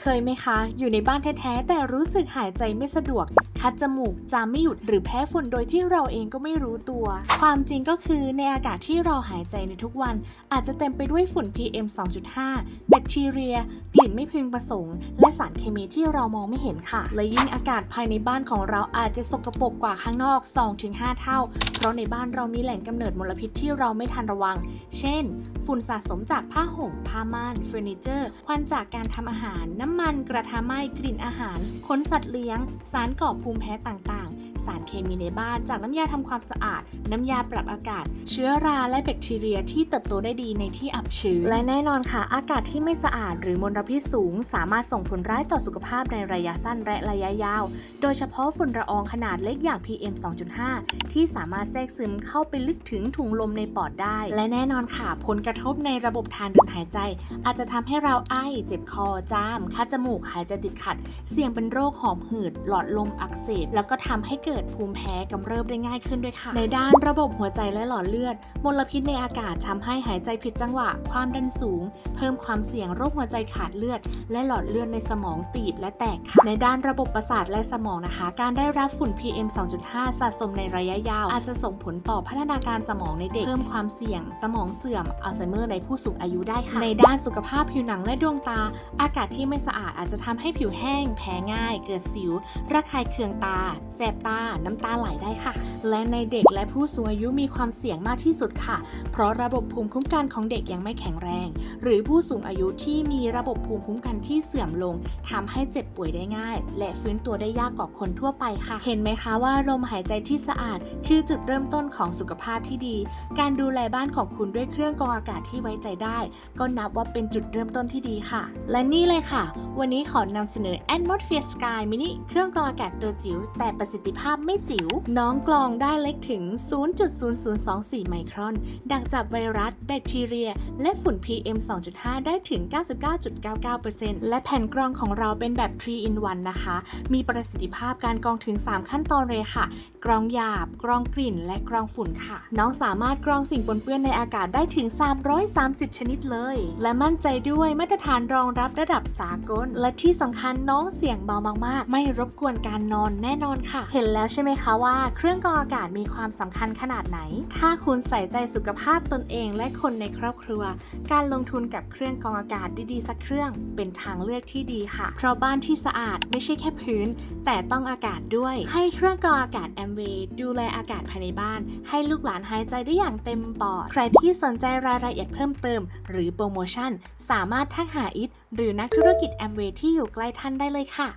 เคยไหมคะ อยู่ในบ้านแท้ๆ แต่รู้สึกหายใจไม่สะดวก คัดจมูก จามไม่หยุด หรือแพ้ฝุ่นโดยที่เราเองก็ไม่รู้ตัว ความจริงก็คือในอากาศที่เราหายใจในทุกวัน อาจจะเต็มไปด้วยฝุ่น PM 2.5 แบคทีเรีย กลิ่นไม่พึงประสงค์ และสารเคมีที่เรามองไม่เห็นค่ะ และยิ่งอากาศภายในบ้านของเราอาจจะสกปรกกว่าข้างนอก 2-5 เท่า เพราะในบ้านเรามีแหล่งกำเนิดมลพิษที่เราไม่ทันระวัง เช่น ฝุ่นสะสมจากผ้าห่ม ผ้าม่าน เฟอร์นิเจอร์ ควันจากการทำอาหารน้ำมัน กระทะไหม้กลิ่นอาหารขนสัตว์เลี้ยง สารก่อภูมิแพ้ต่างๆสารเคมีในบ้าน จากน้ำยาทำความสะอาด น้ำยาปรับอากาศ เชื้อราและแบคทีเรียที่เติบโตได้ดีในที่อับชื้น และแน่นอนค่ะ อากาศที่ไม่สะอาด หรือมลพิษสูง สามารถส่งผลร้ายต่อสุขภาพในระยะสั้นและระยะยาว โดยเฉพาะฝุ่นละอองขนาดเล็กอย่าง PM 2.5 ที่สามารถแทรกซึมเข้าไปลึกถึงถุงลมในปอดได้ และแน่นอนค่ะ ผลกระทบในระบบทางเดินหายใจ อาจจะทำให้เราไอ เจ็บคอ จาม คัดจมูก หายใจติดขัด เสี่ยงเป็นโรคหอบหืด หลอดลมอักเสบ แล้วก็ทำให้เกิดกิดภูมิแพ้กำเริบได้ง่ายขึ้นด้วยค่ะ ในด้านระบบหัวใจและหลอดเลือด มลพิษในอากาศทำให้หายใจผิดจังหวะ ความดันสูง เพิ่มความเสี่ยงโรคหัวใจขาดเลือด และหลอดเลือดในสมองตีบและแตกค่ะ ในด้านระบบประสาทและสมองนะคะ การได้รับฝุ่น PM 2.5 สะสมในระยะยาว อาจจะส่งผลต่อพัฒนาการสมองในเด็ก เพิ่มความเสี่ยง สมองเสื่อม อัลไซเมอร์ในผู้สูงอายุได้ค่ะ ในด้านสุขภาพผิวหนังและดวงตา อากาศที่ไม่สะอาดอาจจะทำให้ผิวแห้ง แพ้ง่าย เกิดสิว ระคายเคืองตา แสบตาน้ำตาไหลได้ค่ะ และในเด็กและผู้สูงอายุมีความเสี่ยงมากที่สุดค่ะ เพราะระบบภูมิคุ้มกันของเด็กยังไม่แข็งแรง หรือผู้สูงอายุที่มีระบบภูมิคุ้มกันที่เสื่อมลงทำให้เจ็บป่วยได้ง่าย และฟื้นตัวได้ยากกว่าคนทั่วไปค่ะ เห็นไหมคะว่าลมหายใจที่สะอาด คือจุดเริ่มต้นของสุขภาพที่ดี การดูแลบ้านของคุณด้วยเครื่องกรองอากาศที่ไว้ใจได้ ก็นับว่าเป็นจุดเริ่มต้นที่ดีค่ะ และนี่เลยค่ะ วันนี้ขอนำเสนอ Atmosphere Sky Mini เครื่องกรองอากาศตัวจิ๋วแต่ประสิทธิภาพไม่จิ๋ว น้องกรองได้เล็กถึง 0.0024 ไมครอน ดักจับไวรัส แบคทีเรีย และฝุ่น PM 2.5 ได้ถึง 99.99%และแผ่นกรองของเราเป็นแบบ 3 in 1 นะคะ มีประสิทธิภาพการกรองถึง 3 ขั้นตอนเลยค่ะ กรองหยาบ กรองกลิ่น และกรองฝุ่นค่ะ น้องสามารถกรองสิ่งปนเปื้อนในอากาศได้ถึง 330 ชนิดเลย และมั่นใจด้วยมาตรฐานรองรับระดับสากล และที่สำคัญน้องเสียงเบามากๆ ไม่รบกวนการนอนแน่นอนค่ะ เห็นแล้วแล้วใช่ไหมคะว่าเครื่องกรองอากาศมีความสำคัญขนาดไหน ถ้าคุณใส่ใจสุขภาพตนเองและคนในครอบครัว การลงทุนกับเครื่องกรองอากาศดีๆสักเครื่อง เป็นทางเลือกที่ดีค่ะ เพราะบ้านที่สะอาดไม่ใช่แค่พื้น แต่ต้องอากาศด้วย ให้เครื่องกรองอากาศแอมเวย์ดูแลอากาศภายในบ้าน ให้ลูกหลานหายใจได้อย่างเต็มปอด ใครที่สนใจรายละเอียดเพิ่มเติม หรือโปรโมชั่น สามารถทักหาอิทหรือนักธุรกิจแอมเวย์ที่อยู่ใกล้ท่านได้เลยค่ะ